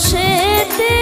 বসেতে